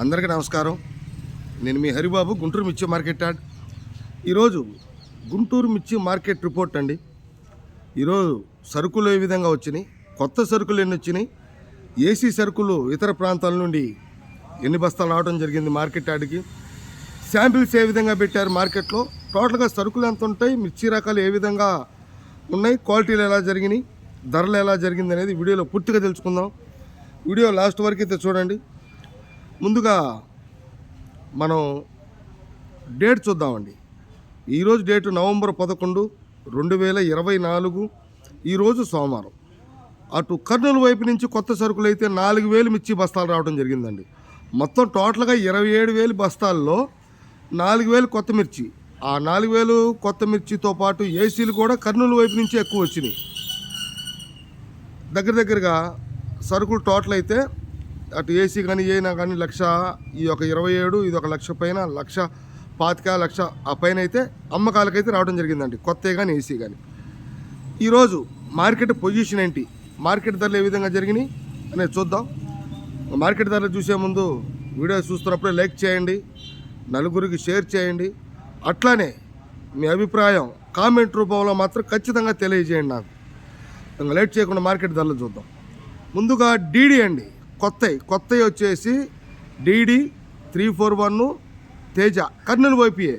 అందరికీ నమస్కారం. నేను మీ హరిబాబు గుంటూరు మిర్చి మార్కెట్ యార్డ్. ఈరోజు గుంటూరు మిర్చి మార్కెట్ రిపోర్ట్ అండి. ఈరోజు సరుకులు ఏ విధంగా వచ్చినాయి? కొత్త సరుకులు ఎన్ని వచ్చినాయి? ఏసీ సరుకులు ఇతర ప్రాంతాల నుండి ఎన్ని బస్తాలు రావడం జరిగింది మార్కెట్ యార్డ్కి? శాంపిల్స్ ఏ విధంగా పెట్టారు మార్కెట్లో? టోటల్గా సరుకులు ఎంత ఉంటాయి? మిర్చి రకాలు ఏ విధంగా ఉన్నాయి? క్వాలిటీలు ఎలా జరిగినాయి? ధరలు ఎలా జరిగింది అనేది వీడియోలో పూర్తిగా తెలుసుకుందాం. వీడియో లాస్ట్ వరకు అయితే చూడండి. ముందుగా మనం డేట్ చూద్దామండి. ఈరోజు డేటు నవంబర్ పదకొండు రెండు వేల ఇరవై నాలుగు ఈరోజు సోమవారం. అటు కర్నూలు వైపు నుంచి కొత్త సరుకులు అయితే నాలుగు వేలు మిర్చి బస్తాలు రావడం జరిగిందండి. మొత్తం టోటల్గా ఇరవై ఏడు వేలు బస్తాల్లో నాలుగు వేలు కొత్త మిర్చి. ఆ నాలుగు వేలు కొత్త మిర్చితో పాటు ఏసీలు కూడా కర్నూలు వైపు నుంచి ఎక్కువ వచ్చినాయి. దగ్గర దగ్గరగా సరుకులు టోటల్ అయితే అటు ఏసీ కానీ ఏనా కానీ లక్ష ఈ ఒక ఇరవై ఏడు ఇది ఒక లక్ష పైన లక్ష పాతిక లక్ష ఆ పైన అయితే అమ్మకాలకైతే రావడం జరిగిందండి. కొత్త కానీ ఏసీ కానీ. ఈరోజు మార్కెట్ పొజిషన్ ఏంటి? మార్కెట్ ధరలు ఏ విధంగా జరిగినాయి? అనేది చూద్దాం. మార్కెట్ ధరలు చూసే ముందు వీడియో చూస్తున్నప్పుడే లైక్ చేయండి నలుగురికి షేర్ చేయండి. అట్లానే మీ అభిప్రాయం కామెంట్ రూపంలో మాత్రం ఖచ్చితంగా తెలియజేయండి నాకు. ఇంకా లేట్ చేయకుండా మార్కెట్ ధరలు చూద్దాం. ముందుగా డీడీ అండి. కొత్తవి కొత్తవి వచ్చేసి DD three four one Teja Kurnool వైపుయే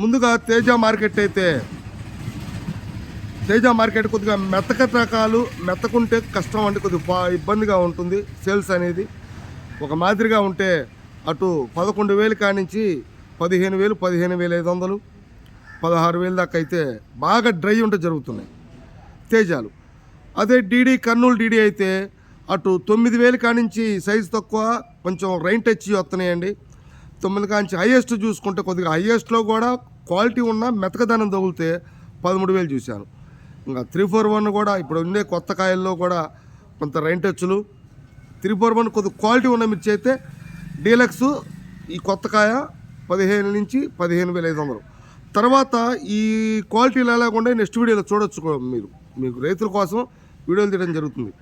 ముందుగా తేజ మార్కెట్ అయితే తేజ మార్కెట్ కొద్దిగా మెత్తక రకాలు మెత్తకుంటే కష్టం అంటే కొద్దిగా ఇబ్బందిగా ఉంటుంది సేల్స్ అనేది. ఒక మాదిరిగా ఉంటే అటు పదకొండు వేలు కానించి పదిహేను వేలు పదిహేను వేల ఐదు వందలు పదహారు వేలు దాకా అయితే బాగా డ్రై ఉంటే జరుగుతున్నాయి తేజాలు. అదే డీడీ కర్నూలు డీడీ అయితే అటు తొమ్మిది వేలు కానించి సైజు తక్కువ కొంచెం రైన్ టచ్ వస్తున్నాయండి. తొమ్మిది కానించి హైయెస్ట్ చూసుకుంటే కొద్దిగా హైయెస్ట్లో కూడా క్వాలిటీ ఉన్న మెతకదనం తగిలితే పదమూడు వేలు చూశాను. ఇంకా త్రీ ఫోర్ వన్ కూడా ఇప్పుడు ఉండే కొత్త కాయల్లో కూడా కొంత రైన్ టచ్లు. త్రీ ఫోర్ వన్ కొద్ది క్వాలిటీ ఉన్న మిర్చి అయితే డీలక్స్ ఈ కొత్త కాయ పదిహేను నుంచి పదిహేను వేల ఐదు వందలు. తర్వాత ఈ క్వాలిటీలు ఎలాగుండే నెక్స్ట్ వీడియోలో చూడొచ్చు మీరు. మీకు రైతుల కోసం వీడియోలు తీయడం జరుగుతుంది.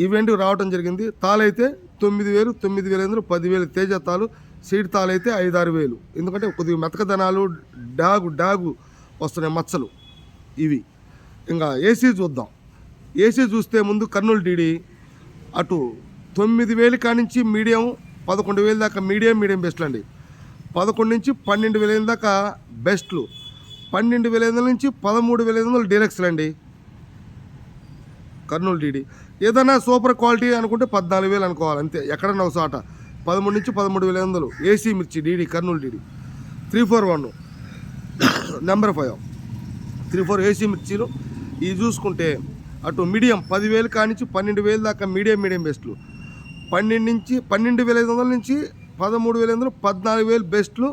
ఈవెంట్ రావడం జరిగింది. తాళైతే తొమ్మిది వేలు తొమ్మిది వేల ఎందుకు పదివేలు తేజ తాలు సీడ్ తాళైతే ఐదారు వేలు. ఎందుకంటే కొద్దిగా మెతకదనాలు డాగు డాగు వస్తున్నాయి మచ్చలు ఇవి. ఇంకా ఏసీ చూద్దాం. ఏసీ చూస్తే ముందు కర్నూలు డీడీ అటు తొమ్మిది వేలు కానించి మీడియం పదకొండు వేలు దాకా మీడియం మీడియం బెస్ట్లు అండి. పదకొండు నుంచి పన్నెండు వేల దాకా బెస్ట్లు. పన్నెండు వేల నుంచి పదమూడు వేల ఐదు వందలు డీలక్స్లు అండి. కర్నూలు డీడీ ఏదైనా సూపర్ క్వాలిటీ అనుకుంటే పద్నాలుగు వేలు అనుకోవాలి అంతే. ఎక్కడన్నా ఒక చోట. పదమూడు నుంచి పదమూడు వేల వందలు. ఏసీ మిర్చి DD Kurnool DD three four one. Number five. Three four AC మిర్చీలు. ఇవి చూసుకుంటే అటు మీడియం పదివేలు కానించి పన్నెండు వేలు దాకా మీడియం మీడియం బెస్ట్లు. పన్నెండు నుంచి పన్నెండు వేల ఐదు వందల నుంచి పదమూడు వేల ఐదు వందలు పద్నాలుగు వేలు బెస్ట్లు.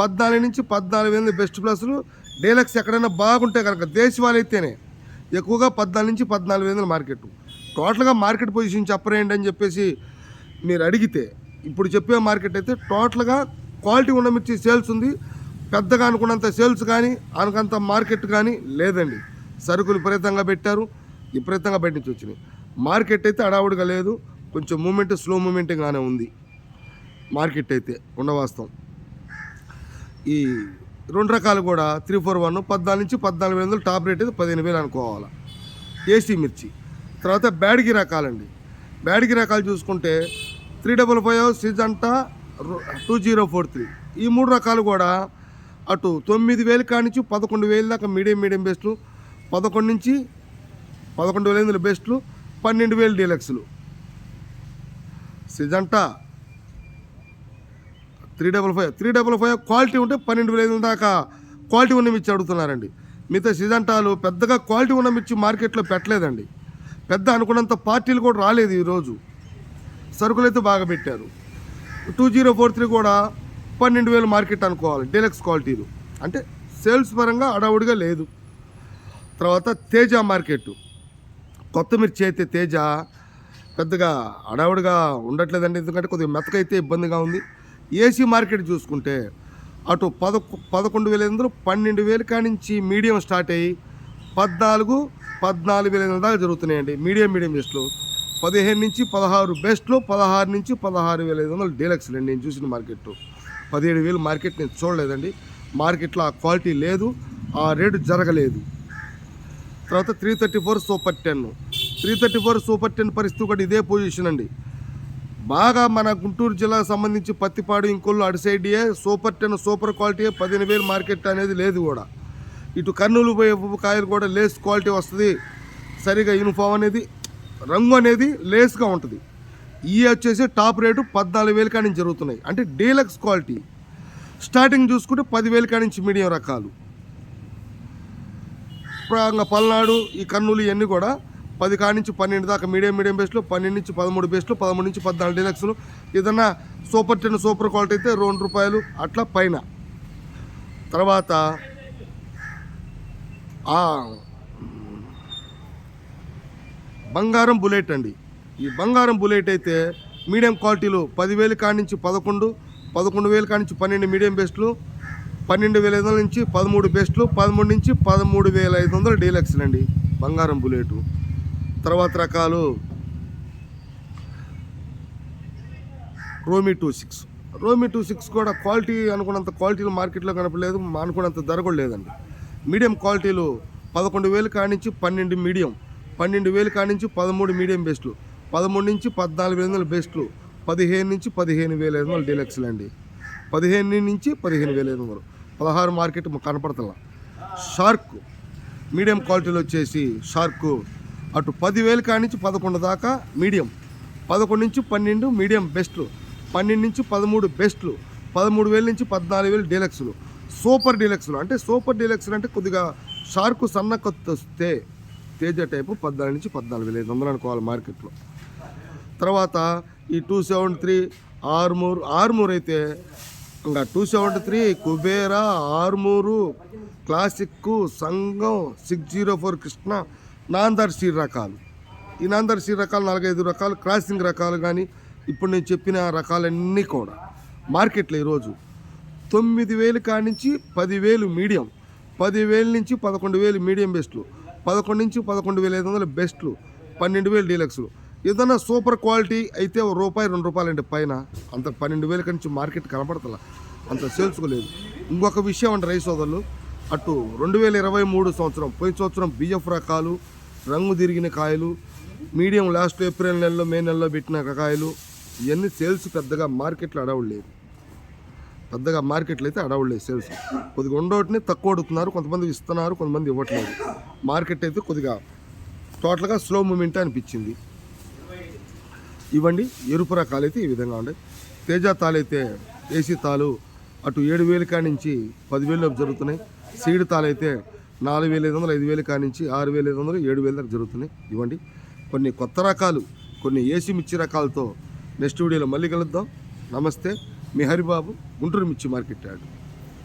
పద్నాలుగు నుంచి పద్నాలుగు వేల బెస్ట్ ప్లస్లు. డీలక్స్ ఎక్కడైనా బాగుంటే కనుక దేశవాళీ అయితేనే ఎక్కువగా పద్నాలుగు నుంచి పద్నాలుగు వేల మార్కెట్. టోటల్గా మార్కెట్ పొజిషన్ చెప్పరేంటి అని చెప్పేసి మీరు అడిగితే ఇప్పుడు చెప్పే మార్కెట్ అయితే టోటల్గా క్వాలిటీ ఉన్న మిర్చి సేల్స్ ఉంది. పెద్దగా అనుకున్నంత సేల్స్ కానీ అనుకున్నంత మార్కెట్ కానీ లేదండి. సరుకులు విపరీతంగా పెట్టారు విపరీతంగా బయట నుంచి వచ్చినాయి. మార్కెట్ అయితే అడావుడిగా లేదు కొంచెం మూమెంట్ స్లో మూమెంట్గానే ఉంది. మార్కెట్ అయితే ఉండవాస్తవం ఈ రెండు రకాలు కూడా త్రీ ఫోర్ వన్ పద్నాలుగు నుంచి పద్నాలుగు వేల టాప్ రేట్ అయితే పదిహేను వేలు అనుకోవాలి. ఏసీ మిర్చి. తర్వాత బ్యాడ్గి రకాలండి. బ్యాడ్గి రకాలు చూసుకుంటే three double five Syngenta two zero four three ఈ మూడు రకాలు కూడా అటు తొమ్మిది వేలు కానించి పదకొండు వేలు దాకా మీడియం మీడియం బెస్ట్లు పదకొండు నుంచి పదకొండు వేల ఎనిమిది బెస్ట్లు పన్నెండు వేలు డీలక్స్లు. Syngenta three double five three double five quality ఉంటే పన్నెండు వేల ఐదు దాకా క్వాలిటీ ఉన్న మిర్చి అడుగుతున్నారండి. మిగతా సిజంటాలు పెద్దగా క్వాలిటీ ఉన్న మిర్చి మార్కెట్లో పెట్టలేదండి. పెద్ద అనుకున్నంత పార్టీలు కూడా రాలేదు ఈరోజు. సరుకులు అయితే బాగా పెట్టారు. టూ జీరో ఫోర్ త్రీ కూడా పన్నెండు వేలు మార్కెట్ అనుకోవాలి డీలక్స్ క్వాలిటీలు. అంటే సేల్స్ పరంగా అడవుడిగా లేదు. తర్వాత తేజ మార్కెట్. కొత్త మిర్చి అయితే తేజ పెద్దగా అడావుడిగా ఉండట్లేదండి ఎందుకంటే కొద్దిగా మెతకైతే ఇబ్బందిగా ఉంది. ఏసీ మార్కెట్ చూసుకుంటే అటు పదకొ పదకొండు వేల ఎనిమిది పన్నెండు వేలు కానించి మీడియం స్టార్ట్ అయ్యి పద్నాలుగు పద్నాలుగు వేల ఐదు దాకా జరుగుతున్నాయండి. మీడియం మీడియం బెస్ట్లు. పదిహేను నుంచి పదహారు బెస్ట్లు పదహారు నుంచి పదహారు వేల ఐదు వందలు డీలక్స్లు అండి నేను చూసిన మార్కెట్ పదిహేడు వేలు మార్కెట్ నేను చూడలేదండి. మార్కెట్లో ఆ క్వాలిటీ లేదు ఆ రేటు జరగలేదు. తర్వాత three thirty four super ten. Three thirty four super ten పరిస్థితి కూడా ఇదే పొజిషన్ అండి. బాగా మన గుంటూరు జిల్లాకు సంబంధించి పత్తిపాడు ఇంకొల్లు అటు సైడ్యే సూపర్ టెన్ సూపర్ క్వాలిటీ పదిహేను వేలు మార్కెట్ అనేది లేదు కూడా. ఇటు కర్నూలు పోయే కాయలు కూడా లేస్ క్వాలిటీ వస్తుంది. సరిగా యూనిఫామ్ అనేది రంగు అనేది లేస్గా ఉంటుంది. ఈ వచ్చేసి టాప్ రేటు పద్నాలుగు వేలు కాడి నుంచి జరుగుతున్నాయి. అంటే డీలక్స్ క్వాలిటీ. స్టార్టింగ్ చూసుకుంటే పదివేలు కాడి నుంచి మీడియం రకాలు. ఇంకా పల్నాడు ఈ కర్నూలు ఇవన్నీ కూడా పది కాడి నుంచి పన్నెండు దాకా మీడియం మీడియం బేస్లో పన్నెండు నుంచి పదమూడు బేస్లు పదమూడు నుంచి పద్నాలుగు డీలక్స్లు. ఏదన్నా సూపర్ టెన్ సూపర్ క్వాలిటీ అయితే రెండు రూపాయలు అట్లా పైన. తర్వాత బంగారం బుల్లెట్ అండి. ఈ బంగారం బుల్లెట్ అయితే మీడియం క్వాలిటీలు పదివేలు కాడి నుంచి పదకొండు పదకొండు వేలు కాడి నుంచి పన్నెండు మీడియం బెస్ట్లు పన్నెండు వేల ఐదు వందల నుంచి పదమూడు బెస్ట్లు పదమూడు నుంచి పదమూడు వేల ఐదు వందల డీలక్స్లు అండి బంగారం బుల్లెటు. తర్వాత రకాలు రోమీ టూ సిక్స్. రోమీ టూ సిక్స్ కూడా క్వాలిటీ అనుకున్నంత క్వాలిటీలు మార్కెట్లో కనపడలేదు అనుకున్నంత ధర కూడా లేదండి. మీడియం క్వాలిటీలు పదకొండు వేలు కానించి నుంచి పన్నెండు మీడియం పన్నెండు వేలు కానించి నుంచి పదమూడు మీడియం బెస్ట్లు పదమూడు నుంచి పద్నాలుగు వేల వందల బెస్ట్లు పదిహేను నుంచి పదిహేను వేల ఐదు వందలు డీలక్స్లు అండి. పదిహేను నుంచి పదిహేను వేల ఐదు వందలు. పదహారు మార్కెట్ కనపడతలా. షార్క్ మీడియం క్వాలిటీలో వచ్చేసి షార్క్ అటు పదివేలు కానించి పదకొండు దాకా మీడియం. పదకొండు నుంచి పన్నెండు మీడియం బెస్ట్లు. పన్నెండు నుంచి పదమూడు బెస్ట్లు. పదమూడు వేల నుంచి పద్నాలుగు వేలు డీలక్స్లు. సూపర్ డీలక్స్లు. అంటే సూపర్ డీలక్స్లు అంటే కొద్దిగా షార్క్ సన్న వస్తే తేజ టైపు పద్నాలుగు నుంచి పద్నాలుగు వేల ఐదు వందలు అనుకోవాలి మార్కెట్లో. తర్వాత ఈ two seventy three Armoor Armoor అయితే ఇంకా two seventy three Kubera Armoor classic సంఘం సిక్స్ జీరో ఫోర్ కృష్ణ నాందర్ సీడ్ రకాలు. ఈ నాందర్ సీడ్ రకాలు నాలుగైదు రకాలు క్రాసింగ్ రకాలు కానీ ఇప్పుడు నేను చెప్పిన రకాలన్నీ కూడా మార్కెట్లో ఈరోజు తొమ్మిది వేలు కానించి నుంచి పదివేలు మీడియం పదివేలు నుంచి పదకొండు వేలు మీడియం బెస్ట్లు పదకొండు నుంచి పదకొండు వేల ఐదు వందలు బెస్ట్లు పన్నెండు వేలు డీలక్స్లు. ఏదైనా సూపర్ క్వాలిటీ అయితే ఒక రూపాయి రెండు రూపాయలు అంటే పైన అంత పన్నెండు వేల నుంచి మార్కెట్ కనపడతల అంత సేల్సుకోలేదు ఇంకొక విషయం అంటే రైస్ సోదరులు అటు రెండు వేల ఇరవై మూడు సంవత్సరం పోయిన సంవత్సరం బియ్యఫ్ రకాలు రంగు తిరిగిన కాయలు మీడియం లాస్ట్ ఏప్రిల్ నెలలో మే నెలలో పెట్టిన కాయలు ఇవన్నీ సేల్స్ పెద్దగా మార్కెట్లో అడవుడు లేదు పెద్దగా మార్కెట్లో అయితే అడవుడు సేల్స్. కొద్దిగా ఉండోటిని తక్కువ అడుగుతున్నారు కొంతమంది ఇస్తున్నారు కొంతమంది ఇవ్వట్లేదు. మార్కెట్ అయితే కొద్దిగా టోటల్గా స్లో మూమెంట్ అనిపించింది. ఇవ్వండి ఎరుపు రకాలు అయితే ఈ విధంగా ఉండే తేజ తాలు అయితే ఏసీ తాలు అటు ఏడు వేలు కాడి నుంచి పదివేలు జరుగుతున్నాయి. సీడ్ తాలు అయితే నాలుగు వేల ఐదు వందలు ఐదు వేలు కానించి ఆరు వేల ఐదు వందలు ఏడు వేల దాకా జరుగుతున్నాయి. ఇవ్వండి. కొన్ని కొత్త రకాలు కొన్ని ఏసీ మిర్చి రకాలతో నెక్స్ట్ వీడియోలో మళ్ళీ కలుద్దాం. నమస్తే. మీ హరిబాబు గుంటూరు మిర్చి మార్కెట్ యాడ్